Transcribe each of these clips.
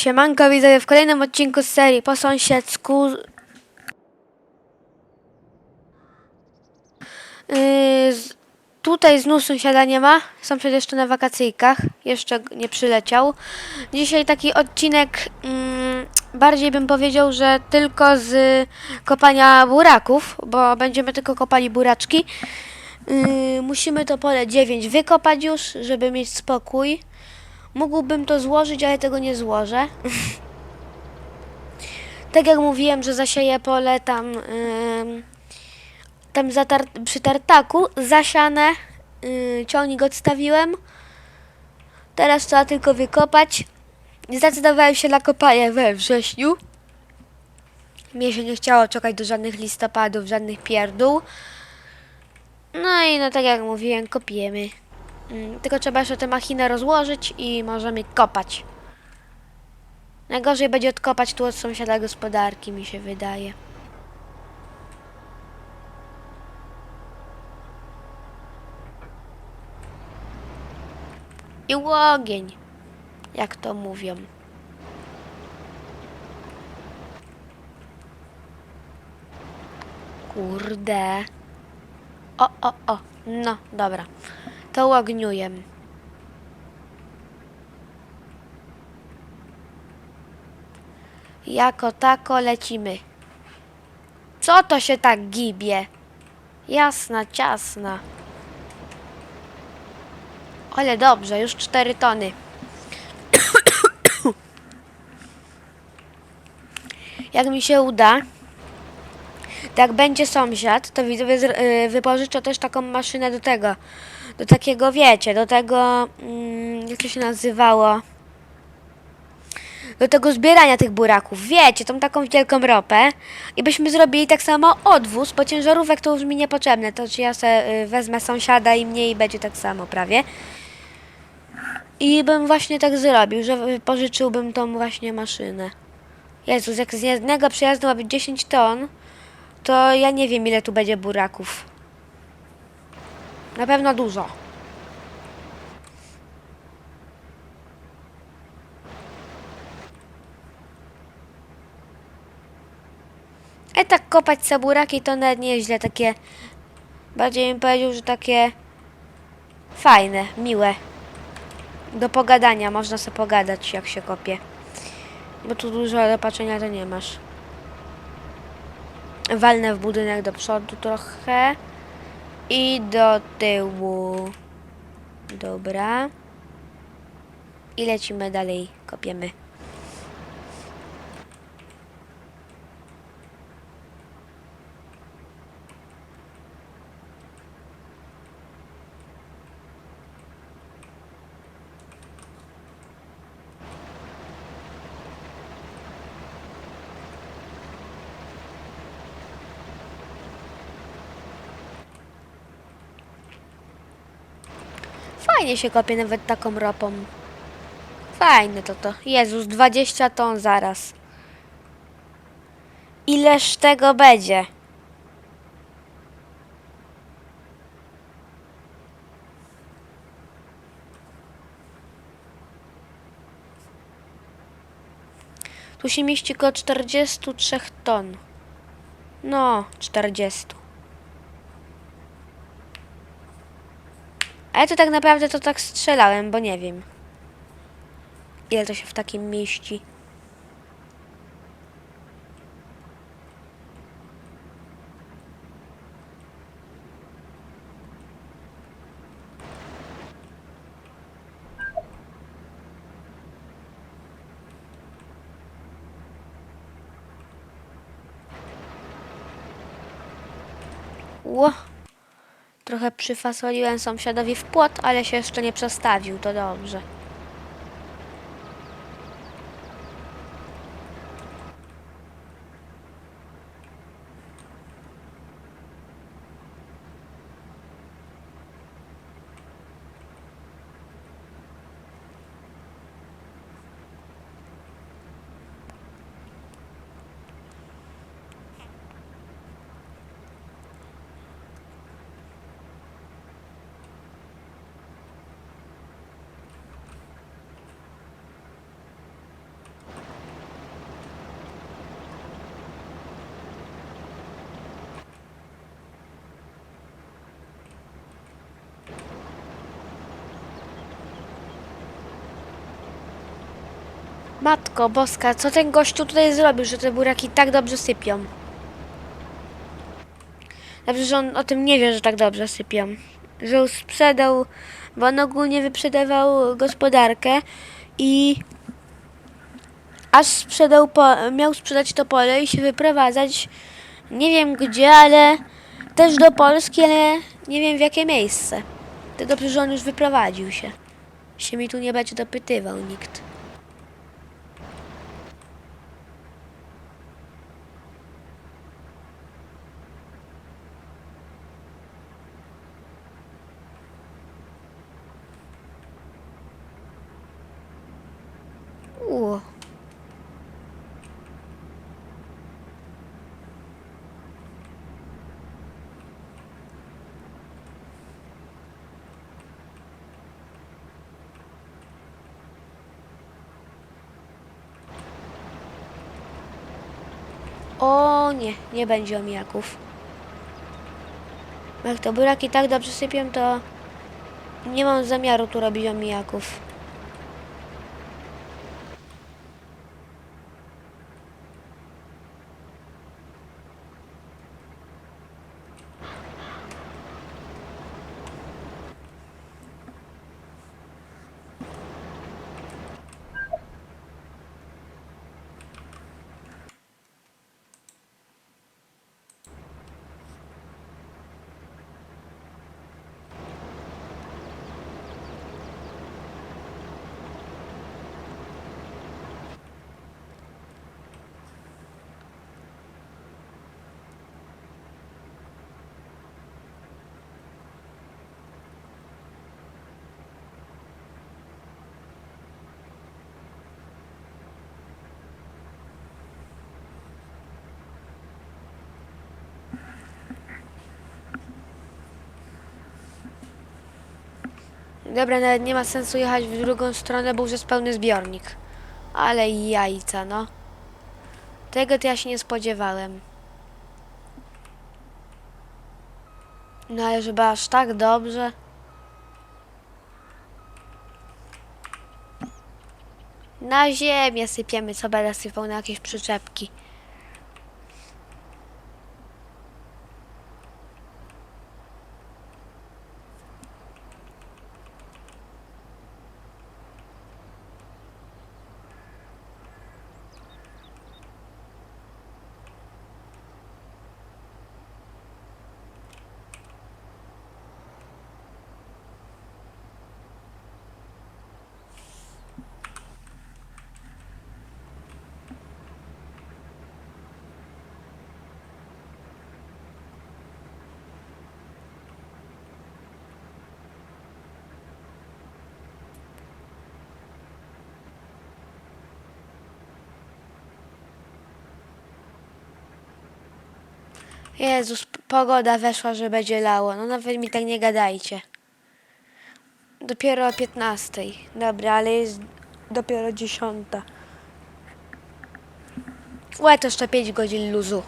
Siemanko, widzowie, w kolejnym odcinku z serii po sąsiedzku. Yy, tutaj znów sąsiada nie ma. Sąsiad jeszcze na wakacyjkach. Jeszcze nie przyleciał. Dzisiaj taki odcinek mm, bardziej bym powiedział, że tylko z kopania buraków, bo będziemy tylko kopali buraczki. Yy, musimy to pole 9 wykopać już, żeby mieć spokój. Mógłbym to złożyć, ale tego nie złożę. tak jak mówiłem, że zasieję pole tam, ym, tam przy tartaku, zasiane, yy, ciągnik odstawiłem. Teraz trzeba tylko wykopać. Zdecydowałem się na kopanie we wrześniu. Mnie się nie chciało czekać do żadnych listopadów, żadnych pierdół. No i no tak jak mówiłem, kopiemy. Mm, Tylko trzeba jeszcze tę machinę rozłożyć i możemy kopać. Najgorzej będzie odkopać tu od sąsiada gospodarki, mi się wydaje. I ogień, jak to mówią. Kurde. O, o, o. No, dobra. To łogniuję. Jako tako lecimy. Co to się tak gibie? Jasna, ciasna. Ale dobrze, już cztery tony. Jak mi się uda, jak będzie sąsiad, to widzowie zr- y, wypożyczę też taką maszynę do tego. Do takiego, wiecie, do tego, mm, jak to się nazywało? Do tego zbierania tych buraków. Wiecie, tą taką wielką ropę. I byśmy zrobili tak samo odwóz, bo ciężarówek to już mi niepotrzebne. To czy ja y, wezmę sąsiada i mnie i będzie tak samo prawie. I bym właśnie tak zrobił, że wypożyczyłbym tą właśnie maszynę. Jezus, jak z jednego przejazdu ma być 10 ton, to ja nie wiem ile tu będzie buraków. Na pewno dużo. E tak kopać se buraki to nawet nieźle, takie... Bardziej bym powiedział, że takie... Fajne, miłe. Do pogadania, można sobie pogadać jak się kopie. Bo tu dużo do to nie masz. Walnę w budynek do przodu trochę. I do tyłu. Dobra. I lecimy dalej. Kopiemy. Fajnie się kopie nawet taką ropą. Fajne to to. Jezus, 20 ton zaraz. Ileż tego będzie? Tu się mieści około 43 ton. No, 40. Ale to tak naprawdę to tak strzelałem, bo nie wiem. Ile to się w takim mieści. Ło. Trochę przyfasoliłem sąsiadowi w płot, ale się jeszcze nie przestawił, to dobrze. Matko boska, co ten gościu tutaj zrobił, że te buraki tak dobrze sypią? Dobrze, że on o tym nie wie, że tak dobrze sypią. Że już sprzedał, bo on ogólnie wyprzedawał gospodarkę i aż sprzedał, po, miał sprzedać to pole i się wyprowadzać nie wiem gdzie, ale też do Polski, ale nie wiem w jakie miejsce. To dobrze, że on już wyprowadził się. Się mi tu nie będzie dopytywał nikt. O nie, nie będzie omijaków. Jak to buraki tak dobrze sypią, to nie mam zamiaru tu robić omijaków. Dobra, nawet nie ma sensu jechać w drugą stronę, bo już jest pełny zbiornik. Ale jajca, no. Tego to ja się nie spodziewałem. No ale żeby aż tak dobrze. Na ziemię sypiemy, co będę sypał na jakieś przyczepki. Jezus, pogoda weszła, że będzie lało. No nawet mi tak nie gadajcie. Dopiero o 15. Dobra, ale jest dopiero 10. Łe, to jeszcze 5 godzin luzu.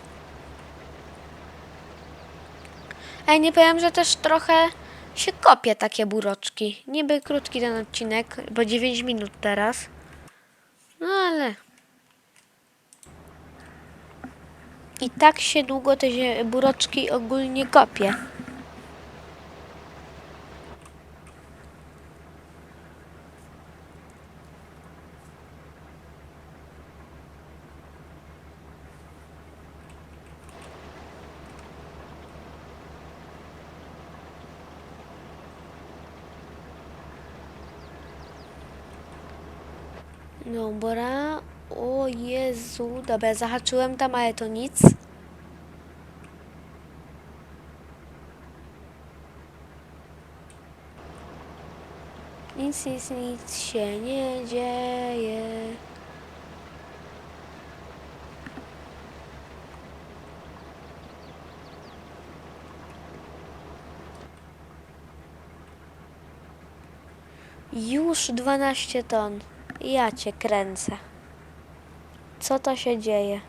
Ej, nie powiem, że też trochę się kopie takie buroczki. Niby krótki ten odcinek, bo 9 minut teraz. No ale... I tak się długo te buroczki ogólnie kopie. Dobra. Jezu. Dobra, zahaczyłem tam, ale to nic. Nic, nic, nic się nie dzieje. Już 12 ton. Ja cię kręcę co to się dzieje.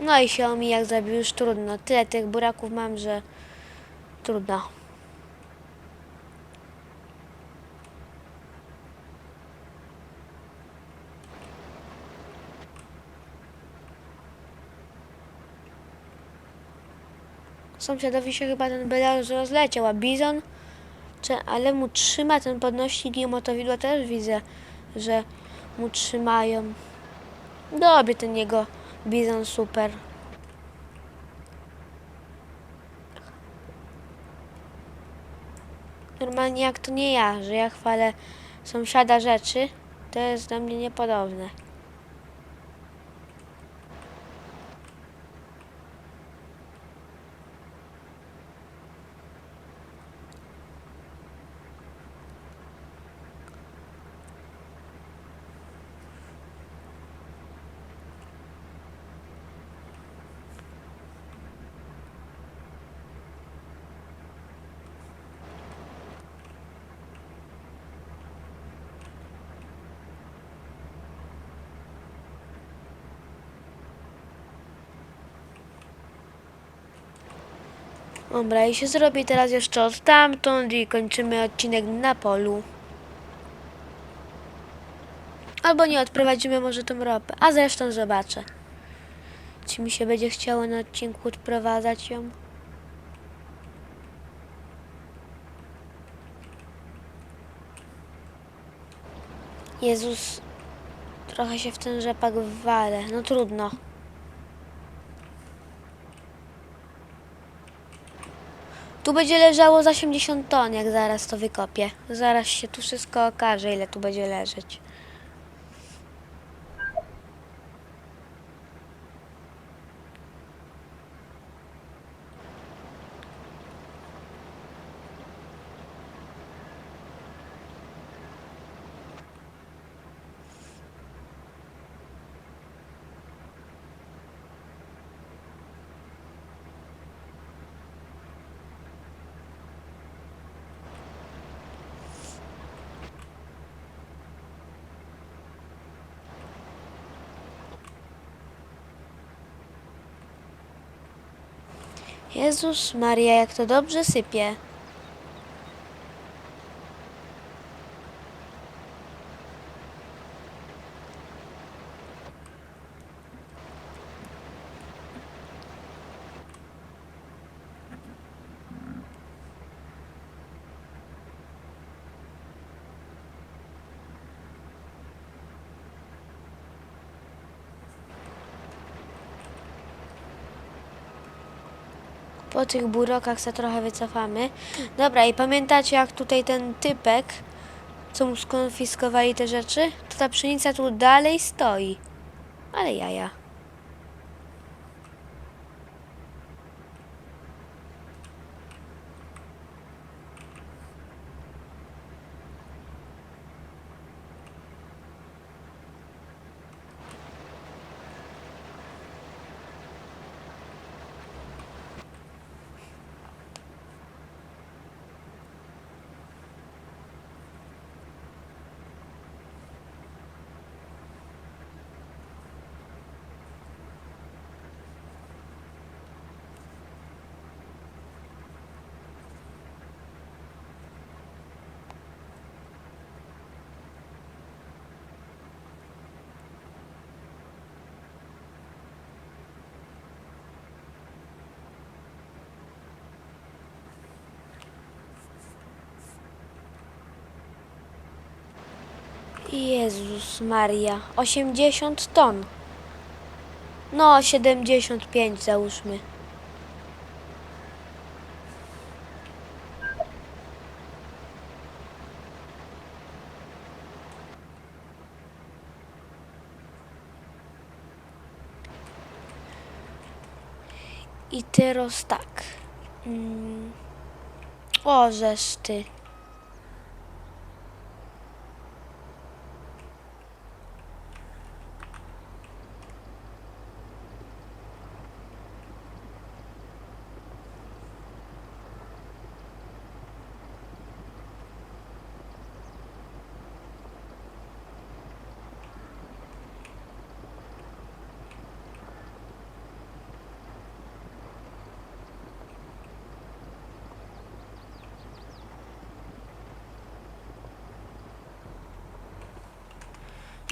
No i się mi jak zabił już trudno. Tyle tych buraków mam, że trudno. Sąsiadowi się chyba ten belarz rozleciał, a bizon, czy, ale mu trzyma ten podnośnik i motowidła też widzę że mu trzymają. Dobry ten jego bizon, super. Normalnie jak to nie ja, że ja chwalę sąsiada rzeczy, to jest dla mnie niepodobne. Dobra, i się zrobi teraz jeszcze od tamtąd i kończymy odcinek na polu. Albo nie odprowadzimy może tą ropę, a zresztą zobaczę. Czy mi się będzie chciało na odcinku odprowadzać ją? Jezus, trochę się w ten rzepak wwalę. No trudno. Tu będzie leżało za 80 ton, jak zaraz to wykopię. Zaraz się tu wszystko okaże, ile tu będzie leżeć. Jezus Maria, jak to dobrze sypie. Po tych burokach se trochę wycofamy. Dobra, i pamiętacie jak tutaj ten typek, co mu skonfiskowali te rzeczy? To ta pszenica tu dalej stoi. Ale jaja. Jezus Maria, 80 ton. No, 75 załóżmy. I teraz tak. Mm. O, żeż ty.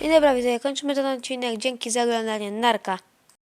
I dobra, widzę, kończymy ten odcinek. Dzięki za oglądanie. Narka.